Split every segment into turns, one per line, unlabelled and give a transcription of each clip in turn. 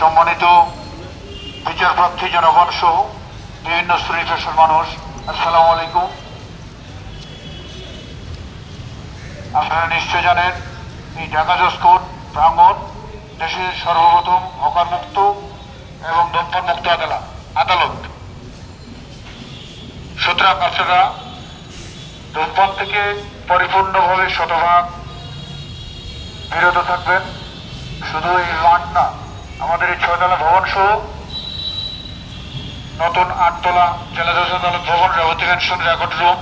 সম্মানিত বিচারপ্রার্থী জনগণ সহ বিভিন্ন শ্রেণি পেশার মানুষ, আসসালামু আলাইকুম। আপনারা নিশ্চয় জানেন, এই ঢাকা জজ কোর্ট প্রাঙ্গণ দেশের সর্বপ্রথম হকার মুক্ত এবং দম্পন মুক্ত আদালত আদালত। সুতরাং আপনারা ধূমপান থেকে পরিপূর্ণভাবে শতভাগ বিরত থাকবেন। শুধু এই মাঠ না আমাদের এই ছয়তলা ভবন সহ নতুন আটতলা জেলা জজ আদালত ভবন Revati record room,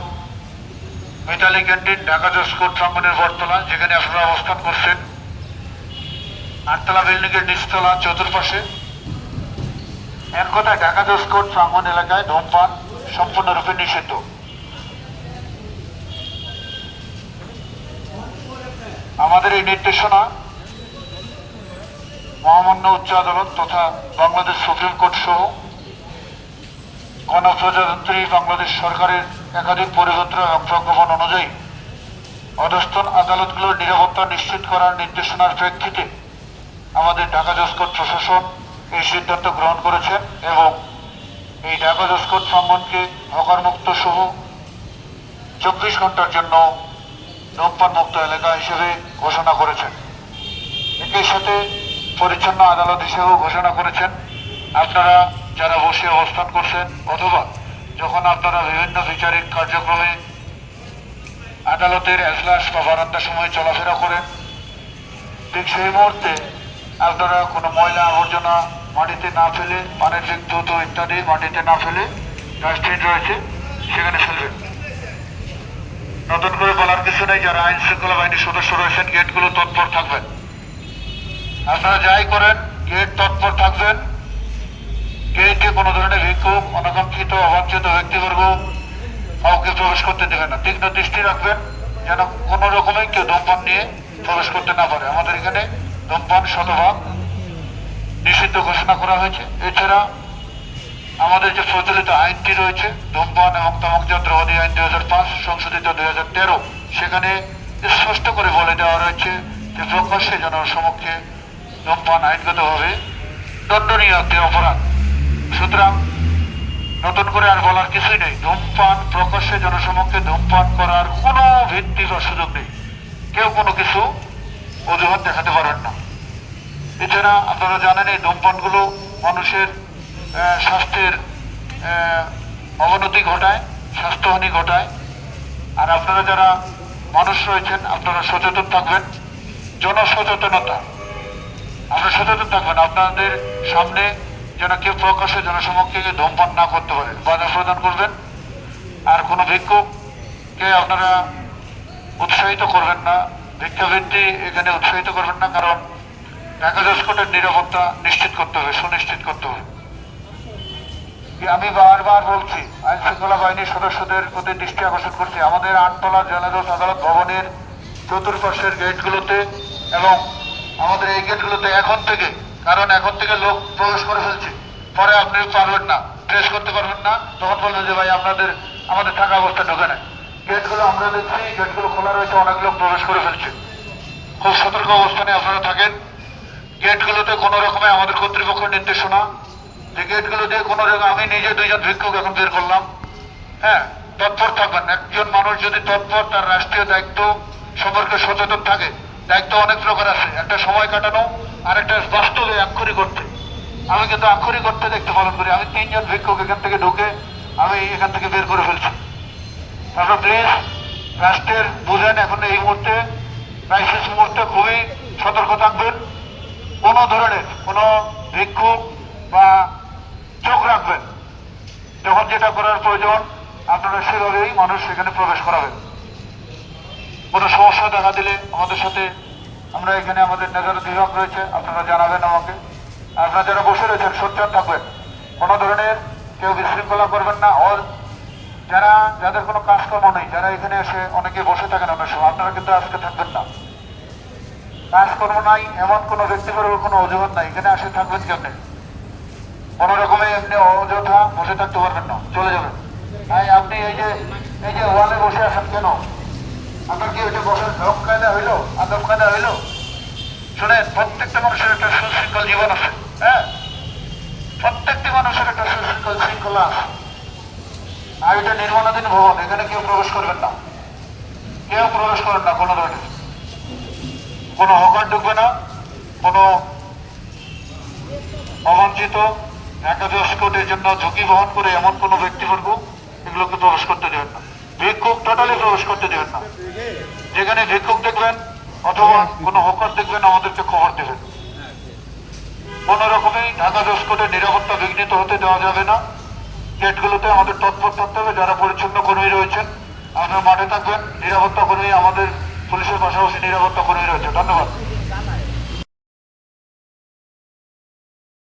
Mitali canteen, Dhaka জজ কোর্ট প্রাঙ্গনের বটতলা, যেখানে আপনারা অবস্থান করছেন। আটতলা বিল্ডিং এর নিচতলা চতুর্পাশে। এক কথায় ঢাকা জজ কোর্ট প্রাঙ্গন এলাকায় ধূমপান সম্পূর্ণরূপে নিষিদ্ধ। আমাদের এই নির্দেশনা মহামান্য উচ্চ আদালত তথা বাংলাদেশ সুপ্রিম কোর্ট সহ গণপ্রজাতন্ত্রী বাংলাদেশ সরকারের একাধিক পরিপত্র এবং প্রজ্ঞাপন অনুযায়ী অধস্তন আদালতগুলোর নিরাপত্তা নিশ্চিত করার নির্দেশনার প্রেক্ষিতে আমাদের ঢাকা জসকোট প্রশাসন এই সিদ্ধান্ত গ্রহণ করেছেন এবং এই ঢাকা জসকোট সম্মানকে হকারমুক্ত সহ চব্বিশ ঘণ্টার জন্য ধূমপান মুক্ত এলাকা হিসেবে ঘোষণা করেছেন। একই সাথে পরিচ্ছন্ন আদালত হিসেবেও ঘোষণা করেছেন, আপনারা যারা বসে অবস্থান করছেন, অথবা যখন আপনারা বিভিন্ন বিচারিক কার্যক্রমে আদালতের এজলাস বা বারান্দার সময় চলাফেরা করেন, ঠিক সেই মুহূর্তে আপনারা কোনো ময়লা আবর্জনা মাটিতে না ফেলে যে দ্রুত ইত্যাদি মাটিতে না ফেলে ডাস্টবিন রয়েছে, সেখানে ফেলবেন। নতুন করে বলার কিছু নেই, যারা আইন শৃঙ্খলা বাহিনীর সদস্য রয়েছেন, গেটগুলো তৎপর থাকবেন। আপনারা যাই করেন গেট তৎপর থাকবেন। গেটে কোনো ধরনের ভিক্ষুক, অনাকাঙ্ক্ষিত, অবাঞ্ছিত ব্যক্তিবর্গ কাউকে প্রবেশ করতে দেবেন না। তীক্ষ্ণ দৃষ্টি রাখবেন, যেন কোনো রকমেই কেউ ধূমপান নিয়ে প্রবেশ করতে না পারে। আমাদের এখানে ধূমপান শতভাগ নিষিদ্ধ ঘোষণা করা হয়েছে। এছাড়া আমাদের যে প্রচলিত আইনটি রয়েছে ধূমপান এবং তামাকজাত দ্রব্যাদি আইন দুই হাজার পাঁচ, সংশোধিত দুই হাজার তেরো, সেখানে স্পষ্ট করে বলে দেওয়া রয়েছে যে প্রকাশ্যে জনসমক্ষে ধূমপান আইনগতভাবে দণ্ডনীয় একটি অপরাধ। সুতরাং নতুন করে আর বলার কিছুই নেই। ধূমপান প্রকাশ্যে জনসমক্ষে ধূমপান করার কোনো ভিত্তি বা সুযোগ নেই। কেউ কোনো কিছু অজুহাত দেখাতে পারেন না। এছাড়া আপনারা জানেন, এই ধূমপানগুলো মানুষের স্বাস্থ্যের অবনতি ঘটায়, স্বাস্থ্যহানি ঘটায়। আর আপনারা যারা মানুষ রয়েছেন, আপনারা সচেতন থাকবেন। জনসচেতনতা। আপনারা সচেতন থাকবেন আপনাদের সামনে যেন কেউ প্রকাশ্যে জনসমক্ষে ধূমপান না করতে পারে। বাধা প্রদান করবেন। আর কোনো ভিক্ষুককে আপনারা উৎসাহিত করবেন না। ভিক্ষাবৃত্তি এখানে উৎসাহিত করবেন না, কারণ ঢাকা জসকোটের নিরাপত্তা নিশ্চিত করতে হবে, সুনিশ্চিত করতে হবে। আমি বারবার বলছি আইন শৃঙ্খলা বাহিনীর সদস্যদের প্রতি দৃষ্টি আকর্ষণ করছি। আমাদের আটতলা জেলাজজ আদালত ভবনের চতুর্পাশের গেটগুলোতে এবং আমাদের এই গেটগুলোতে এখন থেকে, কারণ এখন থেকে লোক প্রবেশ করে ফেলছে। পরে আপনি পারবেন না ট্রেস করতে পারবেন না। তখন বলবেন যে ভাই, আপনাদের, আমাদের থাকা অবস্থা ঢোকে না গেটগুলো আমরা দেখছি, গেটগুলো খোলা রয়েছে, অনেক লোক প্রবেশ করে ফেলছে। খুব সতর্ক অবস্থানে আপনারা থাকেন। গেটগুলোতে কোনো রকমে আমাদের কর্তৃপক্ষের নির্দেশনা যে গেটগুলো দিয়ে কোনো রকম, আমি নিজে দুইজন ভিক্ষুক এখন বের করলাম। হ্যাঁ তৎপর থাকবেন। একজন মানুষ যদি তৎপর, তার রাষ্ট্রীয় দায়িত্ব সম্পর্কে সচেতন থাকে দায়িত্ব অনেক প্রকার আছে। একটা সময় কাটানো আর একটা বাস্তবে আক্ষরিক করতে আমি কিন্তু আক্ষরিক করতে দেখতে পালন করি। আমি তিনজন ভিক্ষুক এখান থেকে ঢুকে আমি এখান থেকে বের করে ফেলছি। তারপর প্লিজ, রাষ্ট্রের বুঝেন এখন এই মুহূর্তে। ক্রাইসিস মুহূর্তে খুবই সতর্ক থাকবেন। কোনো ধরনের কোনো ভিক্ষুক বা চোখ রাখবেন। যখন যেটা করার প্রয়োজন, আপনারা সেভাবেই মানুষ সেখানে প্রবেশ করাবেন। কোনো সমস্যা দেখা দিলে আমাদের সাথে আমরা এখানে আমাদের নেজার বিভাগ রয়েছে, আপনারা জানাবেন আমাকে। আপনারা যারা বসে রয়েছেন, সোচ্চার থাকবেন। কোনো ধরনের কেউ বিশৃঙ্খলা করবেন না। অল যারা, যাদের কোনো কাজকর্ম নেই, যারা এখানে এসে অনেকে বসে থাকেন অনেক সময়, আপনারা কিন্তু আজকে থাকবেন না। কাজকর্ম নাই, এমন কোনো ব্যক্তিগত কোনো অজুহাত নাই। এখানে আসে থাকবেন কেমনে? কোনো রকমে এমনি অযথা বসে থাকতে পারবেন না। চলে যাবেন। তাই আপনি এই যে এই যে ওয়ালে বসে আছেন কেন? আপনার কি ওইটা কায়দা কায়দা প্রত্যেকটা মানুষের একটা সুশৃঙ্খল জীবন আছে হ্যাঁ? প্রত্যেকটি মানুষের একটা সুশৃঙ্খল শৃঙ্খলা আছে। আর এটা নির্মাণাধীন ভবন, এখানে কেউ প্রবেশ করবেন না। কেউ প্রবেশ করেন না কোনো ধরনের। কোনো হকার ঢুকবে না, কোনো অবাঞ্ছিত, একাদশ কোটির জন্য ঝুঁকি বহন করে এমন কোনো ব্যক্তিবর্গ এগুলোকে প্রবেশ করতে দেবেন না। ভিক্ষুক টোটালি প্রবেশ করতে দেবেন না। যেখানে ভিক্ষুক দেখবেন অথবা কোনো হকার দেখবেন, আমাদেরকে খবর দেবেন। কোনো রকমই ঢাকা কোটের নিরাপত্তা বিঘ্নিত হতে দেওয়া যাবে না। গেটগুলোতে আমাদের তৎপর থাকতে হবে, যারা পরিচ্ছন্ন কর্মী রয়েছেন। আপনারা মাঠে থাকবেন, নিরাপত্তা কর্মী আমাদের পুলিশের পাশাপাশি নিরাপত্তা কর্মী রয়েছে। ধন্যবাদ।